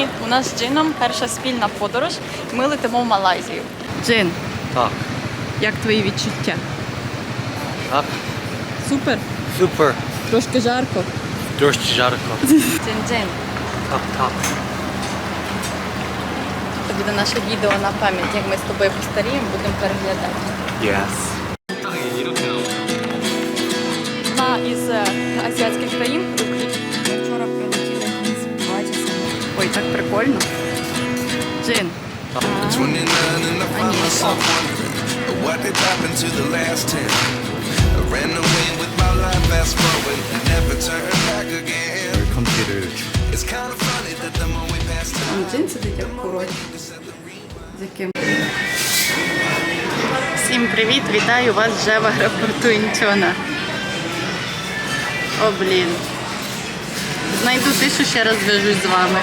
Сьогодні у нас з Джином перша спільна подорож. Ми летимо в Малайзію. Джин, Так, як твої відчуття? так, Супер, супер, трошки жарко. дощ жарко. Джин, Джин. Так, так. Це буде наше відео на пам'ять, як ми з тобою постаріємо, будемо переглядати. Yes. We pass time, Джин сидить як? Всім привіт! Вітаю вас вже в аеропорту Інчона. О, блін. Знайду тишу, ще раз зв'яжусь з вами.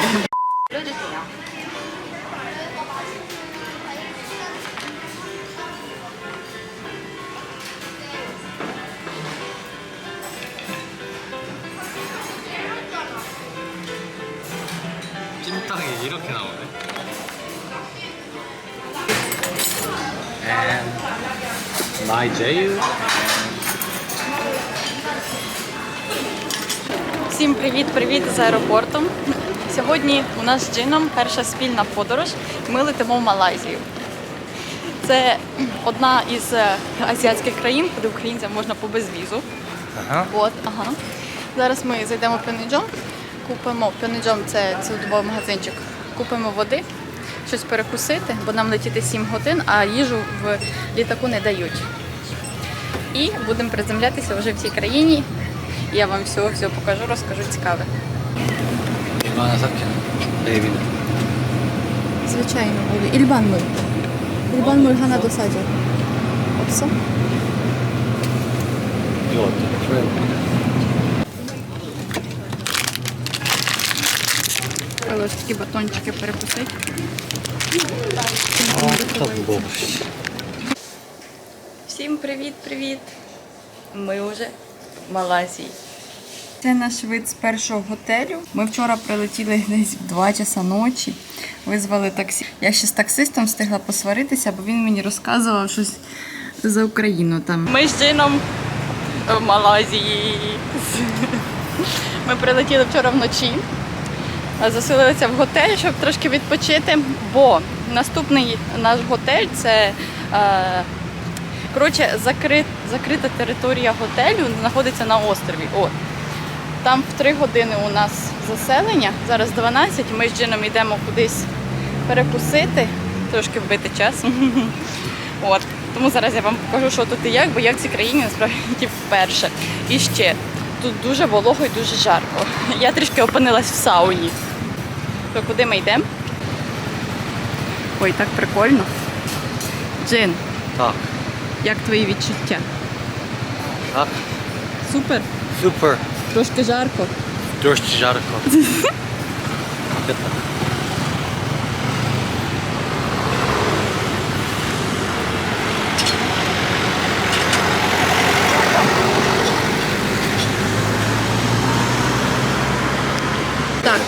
이 이렇게 나오네. And my 제유. Всім привіт-привіт з аеропорту. Сьогодні у нас з Джином перша спільна подорож. Ми летимо в Малайзію. Це одна із е, азіатських країн, куди українцям можна по безвізу. Ага. От, ага. Зараз ми зайдемо в Пьонеджом, купимо Пьонеджом це цілодобовий магазинчик. купимо води, щось перекусити, бо нам летіти 7 годин, а їжу в літаку не дають. І будемо приземлятися вже в цій країні. Я вам все-все покажу, розкажу цікаве. Ільбана Савкіна, де я відео. Звичайно, буде. Ільбан Муль. Ільбан Муль Гана Досаджа. Опсо. Йота, купили ось такі батончики перепустити. Всім привіт-привіт! Ми вже в Малайзії. Це наш вид з першого готелю. Ми вчора прилетіли десь в 2 часа ночі, визвали таксі. Я ще з таксистом встигла посваритися, бо він мені розказував щось за Україну там. Ми з сином в Малайзії. Ми прилетіли вчора вночі. Заселилися в готель, щоб трошки відпочити, бо наступний наш готель це е, Коротше, закрит, закрита територія готелю знаходиться на острові. От. Там в 3 години у нас заселення, зараз 12, ми з Джином йдемо кудись перекусити, трошки вбити час. От. Тому зараз я вам покажу, що тут і як, бо я в цій країні насправді вперше. І ще, тут дуже волого і дуже жарко. Я трішки опинилась в сауні. То куди ми йдемо? Ой, так прикольно. Джин, Так, як твої відчуття? так, Супер, супер, трошки жарко. Трошки жарко.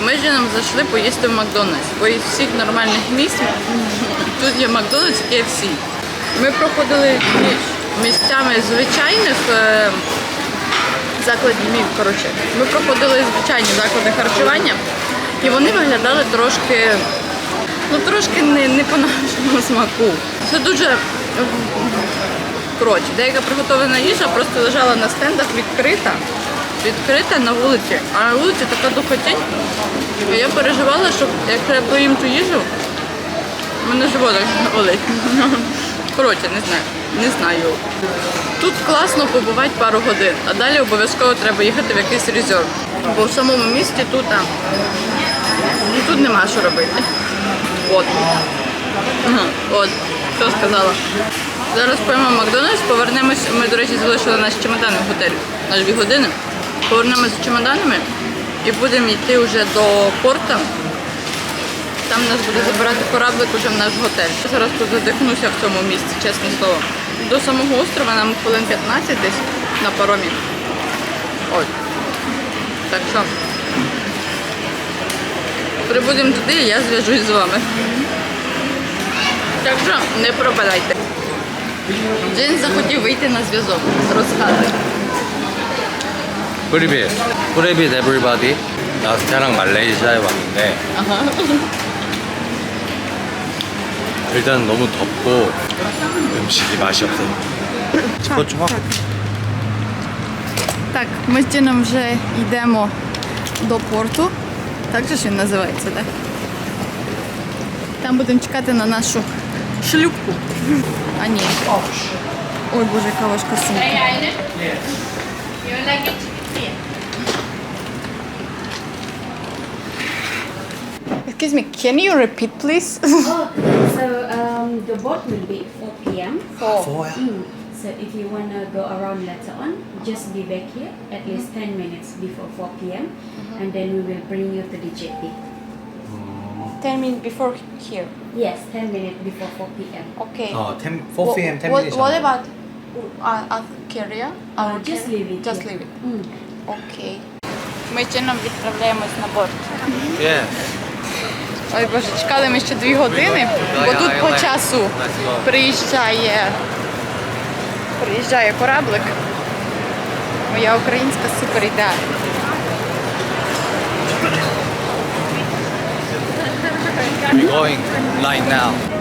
ми з Джином зайшли поїсти в Макдональдс, бо із всіх нормальних місць тут є Макдональдс і KFC. Ми проходили місцями звичайних е, закладів, коротше, ми проходили звичайні заклади харчування, і вони виглядали трошки, ну трошки не, не по нашому смаку. Це дуже коротше, деяка приготовлена їжа просто лежала на стендах відкрита. Відкрита на вулиці, а на вулиці така духотінь. Я переживала, що якщо я поїм ту їжу, мене животик болить. Коротше, не знаю. Не знаю. Тут класно побувати пару годин, а далі обов'язково треба їхати в якийсь резерв. Бо в самому місті тут, а, ну, тут нема що робити. От. От, що сказала. Зараз поїмо Макдональдс, повернемось. Ми, до речі, залишили наші чемодани в готелі на дві години. Повернемося з чемоданами і будемо йти вже до порта. Там нас буде забирати кораблик уже в наш готель. Зараз тут задихнуся в цьому місці, чесне слово. До самого острова нам хвилин 15 десь на паромі. Ось. Так що Прибудемо туди, і я зв'яжусь з вами. Так що не пропадайте. Джин захотів вийти на зв'язок. Розказуй. 프리빗. 프리빗 에브리바디. 나스카랑 말레이시아에 왔는데 Ага. 일단 너무 덥고 음식이 맛이 없어요. 스포츠 막 Так, ми з Джином вже йдемо до порту. Так же ж він називається, так? Там будемо чекати на нашу шлюпку. А ні. Ой, боже, яка важка сумка. Excuse me, can you repeat please? So um, the boat will be 4 p.m. Four. Mm. So if you want to go around later on, just be back here at least 10 minutes before 4 p.m. And then we will bring you to the jetty. 10 minutes before here. Yes, 10 minutes before 4 p.m. Okay. 어, 10, 4 p.m. 10 what, minutes. what about uh, uh, carrier? Uh, just leave it Just leave it. Mm. Окей. Ми чином відправляємось на борт. 예. Ой боже, чекали ми ще дві години, бо тут по часу приїжджає, приїжджає кораблик. Моя українська супер йде. We're going right now.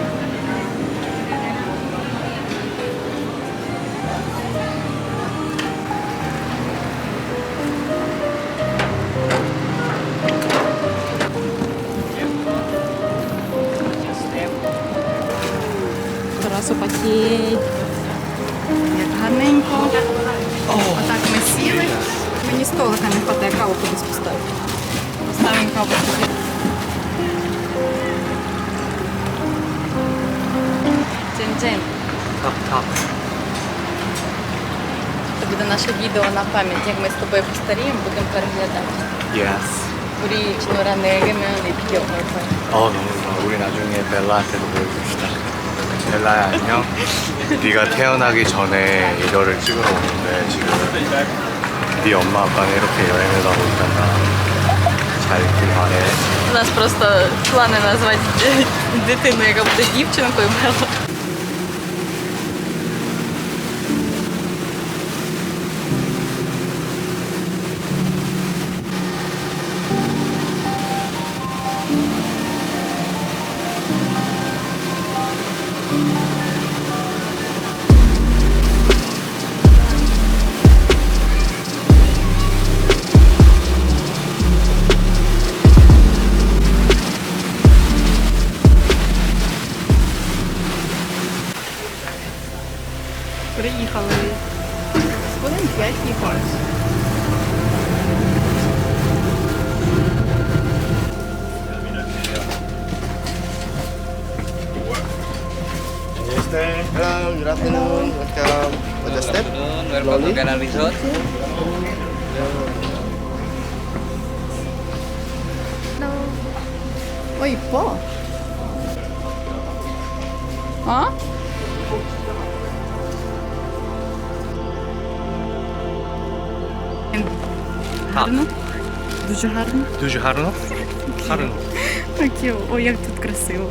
Тарасу потіє. Як гарненько. Отак ми сіли. Мені столика не хватає каву кудись поставити. Поставимо каву сюди. Джин-джин. 탑탑. Це буде наше відео на пам'ять, як ми з тобою постаріємо, будемо переглядати. Yes. 우리 진호랑 내게면 이렇게 어떨 거야? 어 너무 좋아. 우리 나중에 벨라한테도 보여줍시다. 벨라야 안녕. 네가 태어나기 전에 이거를 찍으러 오는데 지금 네 엄마 아빠는 이렇게 여행을 가고 있단다. 잘 있길 바래. У нас просто плани назвати дитину, яка буде дівчинкою. Мела. Hello, good afternoon. Welcome to the step. Welcome to Canal Resort. Hello. Oi, pô. Hã? Гарно. Дуже гарно. Дуже гарно. Гарно. Ой, як тут красиво.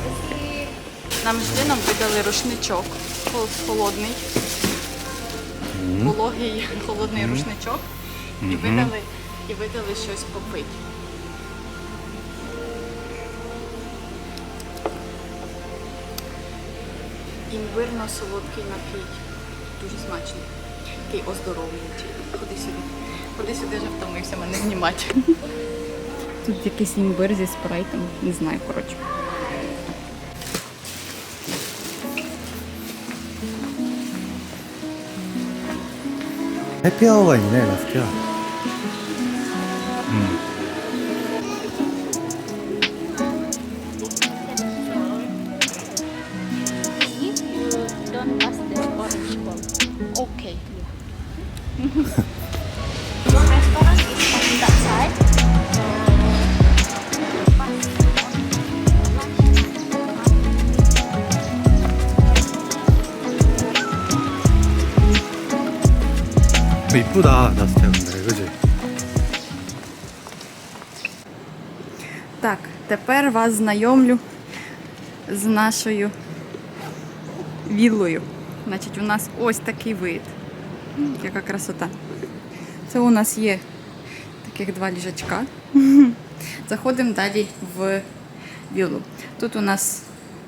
Нам видали рушничок хол- холодний. Вологий холодний рушничок. І видали, і видали щось попити. Імбирно-солодкий напій. Дуже смачний. Такий оздоровлюючий. Ходи сюди. Ходи сюди, вже втомився мене знімати. Тут якийсь імбир зі спрайтом. Не знаю, коротше. 해피아워가 있네 라스키야 음. If you don't pass this one, okay. 이쁘다 나스테 근데 그지? Так, тепер вас знайомлю з нашою віллою. Значить, у нас ось такий вид. М, Яка красота. Це у нас є таких два ліжачка. Заходимо далі в віллу. Тут у нас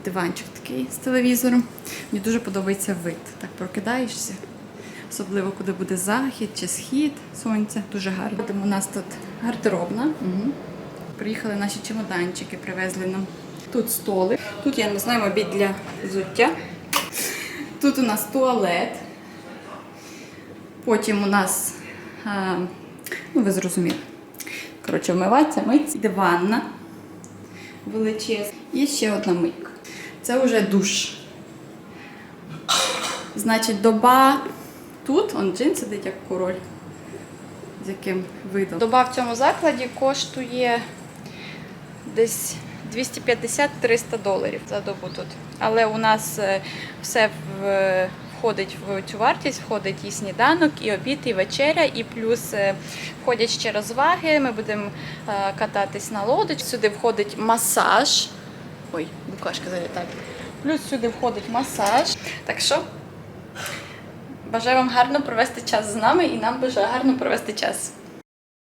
диванчик такий з телевізором. Мені дуже подобається вид. Так прокидаєшся. Особливо, коли буде захід чи схід сонця. Дуже гарно. Там у нас тут гардеробна. Угу. Приїхали наші чемоданчики, привезли нам. Тут столи. Тут, я не знаю, мабуть, для взуття. Тут у нас туалет. Потім у нас, а, ну ви зрозуміли. Коротше, вмиватися, митися. Іде ванна величезна. І ще одна мийка. Це вже душ. Значить, доба тут, он джин сидить як король. З яким видом. Доба в цьому закладі коштує десь 250-300 доларів за добу тут. Але у нас е, все в- входить в цю вартість, входить і сніданок, і обід, і вечеря, і плюс е, входять ще розваги. Ми будемо е, кататись на лодочці. Сюди входить масаж. Ой, букашка залітає. Плюс сюди входить масаж. Так що бажаю вам гарно провести час з нами і нам бажаю гарно провести час.